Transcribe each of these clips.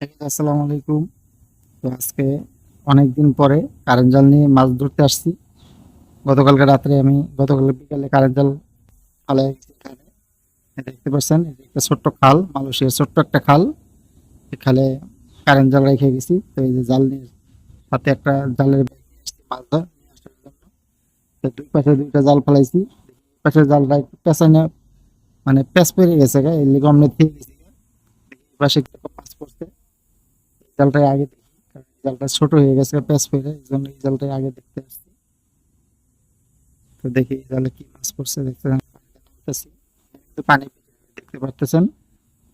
আসসালামু আলাইকুম। তো আজকে অনেক দিন পরে কারেন্ট জাল নিয়ে মাছ ধরতে আসছি। গতকালকে রাত্রে আমি, গতকাল বিকালে কারেন্ট জাল ফালাই দেখতে পাচ্ছেন একটা ছোট্ট খাল, মালয়েশিয়ার ছোট্ট একটা খাল। খালে কারেন্ট জাল রেখে গেছি। তো এই যে জাল নিয়ে হাতে একটা জালের মাছ ধর তো দুই পাশে দুইটা জাল ফেলাইছি। পাশের জালটা একটু পেঁচানো মানে পেঁচ পেরে গেছে এই লিগে অমনে থেকে গেছি। পাশে একটা মাছ পড়ছে এই জালটাই আগে দেখি জালটা ছোট হয়ে গেছে পেঁচ পেরে এই জন্য এই জালটাই আগে দেখতে আসছি। তো দেখি এই জালে কি মাছ পড়ছে, দেখতে পানি দেখতে পারতেছেন,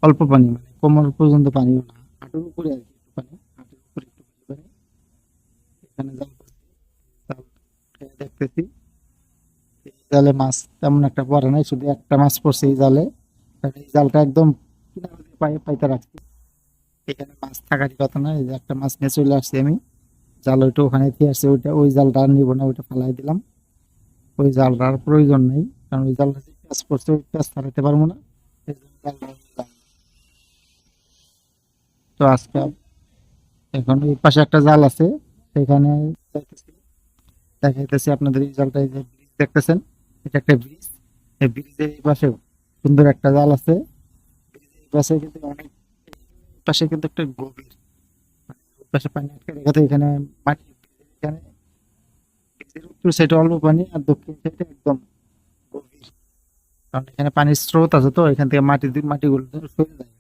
অল্প পানি মানে কোমর পর্যন্ত পানিও না, হাঁটুর উপরে আর কি পানি, হাঁটুর উপরে একটু পানি এখানে জাল জাল দেখতেছি। এই জালে মাছ তেমন একটা পড়ে নাই, শুধু একটা মাছ পড়ছে এই জালে। এই জালটা একদম কিনারে পাই পাইতে রাখছি। এখানে মাছ থাকারই কথা না, এই যে একটা মাছ নিয়ে চলে আসছি আমি। জাল ওইটা ওখানে দিয়ে আসছে, ওইটা, ওই জালটা আর নিবো না, ওইটা ফালাই দিলাম। ওই জালটার প্রয়োজন নেই, কারণ ওই জালটা যে পেঁচ পড়ছে ওই পেঁচ ফালাইতে পারব না। এই জালটা আর। তো আজকে এখন ওই পাশে একটা জাল আছে সেখানে দেখাইতেছি আপনাদের এই জালটা, এই যে ব্রিজ দেখতেছেন? এটা একটা ব্রিজ। এই ব্রিজের এই পাশে সুন্দর একটা জাল আছে। ব্রিজের এই পাশে কিন্তু অনেক এই পাশে কিন্তু একটা গভীর পাশে পানি আটকে রেখেছে এখানে মাটি এখানে উত্তর সাইডে অল্প পানি আর দক্ষিণ সাইডে একদম গভীর। কারণ এখানে পানির স্রোত আছে তো, এখান থেকে মাটি মাটিগুলো সরে যায়।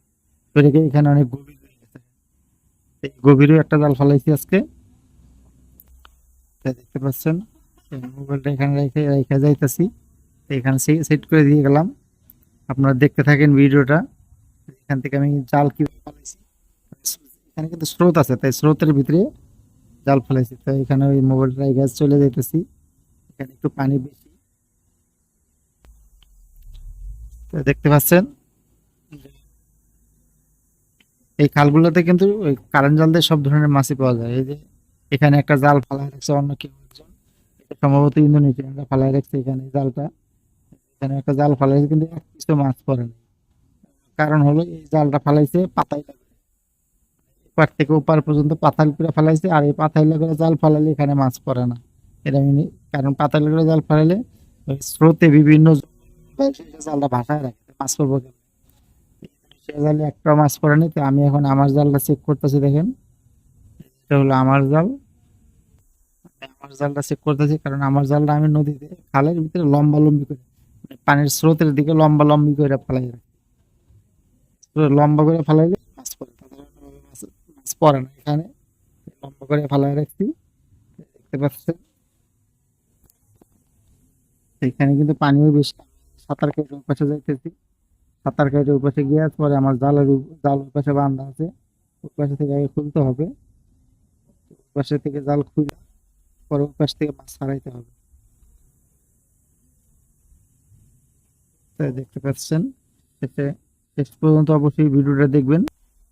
সরে গিয়ে এখানে অনেক গভীর হয়ে গেছে। এই গভীরও একটা জাল ফেলাইছি আজকে। দেখতে পাচ্ছেন মোবাইলটা এখানে রেখে রেখে যাইতেছি। এখানে সেট করে দিয়ে গেলাম। আপনারা দেখতে থাকেন ভিডিওটা। এখান থেকে আমি জাল কীভাবে ফেলাইছি? এখানে কিন্তু স্রোত আছে, তাই স্রোতের ভিতরে জাল ফেলাইছি। তো এখানে ওই মোবাইলটা রেখে চলে যাইতেছি। এখানে একটু পানি বেশি। দেখতে পাচ্ছেন? এই খালগুলোতে কিন্তু ওই কারেন্ট জাল দিয়ে সব ধরনের মাছই পাওয়া যায়। এই যে এখানে একটা জাল ফালাই রাখছে অন্য কেউ একজন। এটা সম্ভবত ইন্দোনেশিয়ানরা ফালাই রাখছে এখানে জালটা। এখানে একটা জাল ফালাইছে কিন্তু এক কিছু মাছ পড়ে না কারণ হলো এই জালটা ফালাইছে পাতাই এপার থেকে ওপার পর্যন্ত পাতাল করে ফালাইছে, আর এই পাতাইল করে জাল ফালাইলে এখানে মাছ পড়ে না। এটা কারণ পাতাইল করে জাল ফালাইলে ওই স্রোতে বিভিন্ন জালটা ভাসায় রাখে, মাছ পড়ব কেন সে জালে একটা মাছ পড়েনি তো আমি এখন আমার জালটা চেক করতেছি, দেখেন। এটা হলো আমার জাল। আমার জালটা চেক করতেছি, কারণ আমার জালটা আমি নদীতে, খালের ভিতরে লম্বা লম্বি করে মানে পানির স্রোতের দিকে লম্বা লম্বি করে ফেলাই রাখি লম্বা করে ফেলাইলে মাছ পড়ে সাধারণভাবে মাছ মাছ পড়ে না এখানে। লম্বা করে ফেলাই রাখছি, দেখতে পাচ্ছেন? এখানে কিন্তু পানিও বেশি সাঁতার কেটে ওই যাইতেছি। সাঁতার কেটে ওই গিয়ে পরে আমার জালের জাল ওই পাশে বান্ধা আছে। ওই পাশে থেকে আগে খুলতে হবে। ওই থেকে জাল খুলে পরে ওই থেকে মাছ ছাড়াইতে হবে। তো দেখতে পাচ্ছেন? শেষে শেষ পর্যন্ত অবশ্যই ভিডিওটা দেখবেন।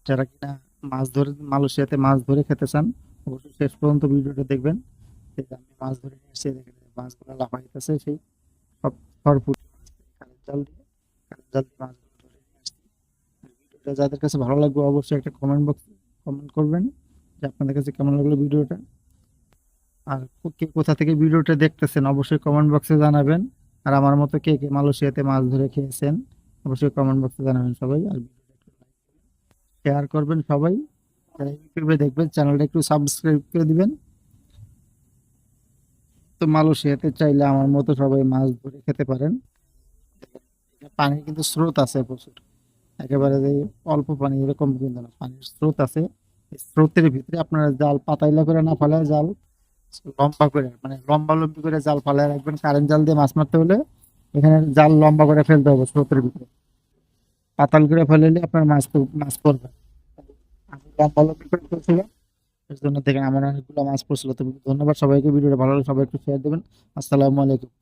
যারা কিনা মাছ ধরে, মালয়েশিয়াতে মাছ ধরে খেতে চান, অবশ্যই শেষ পর্যন্ত ভিডিওটা দেখবেন। আমি মাছ ধরে এসে এই মাছগুলো লাফাইতেছে সেই সব দিয়ে দিয়ে মাছগুলো ধরে ভিডিওটা যাদের কাছে ভালো লাগবে, অবশ্যই একটা কমেন্ট বক্স কমেন্ট করবেন, যে আপনাদের কাছে কেমন লাগল ভিডিওটা। আর কে কোথা থেকে ভিডিওটা দেখতেছেন, অবশ্যই কমেন্ট বক্সে জানাবেন। আর আমার মতো কে কে মালয়েশিয়াতে মাছ ধরে খেয়েছেন অবশ্যই কমেন্ট বক্সে জানাবেন সবাই, আর শেয়ার করবেন সবাই। ইউটিউবে দেখবেন চ্যানেলটা একটু সাবস্ক্রাইব করে দিবেন। তো মালয়েশিয়াতে চাইলে আমার মতো সবাই মাছ ধরে খেতে পারেন। পানি কিন্তু স্রোত আছে প্রচুর। একেবারে যে অল্প পানি এরকম কিন্তু না, পানির স্রোত আছে। স্রোতের ভিতরে আপনারা জাল পাতাইলা করে না ফেলায় জাল, লম্বা করে মানে লম্বা লম্বি করে জাল ফালায় রাখবেন। কারেন্ট জাল দিয়ে মাছ মারতে হলে এখানে জাল লম্বা করে ফেলতে হবে স্রোতের ভিতরে। পাতাল করে ফেলে আপনার মাছ মাছ পড়বে। আমি লম্বা করে এর জন্য থেকে আমার অনেকগুলো মাছ পড়ছিল। তো ধন্যবাদ সবাইকে, ভিডিওটা ভালো লাগলে সবাই একটু শেয়ার দেবেন। আসসালামু আলাইকুম।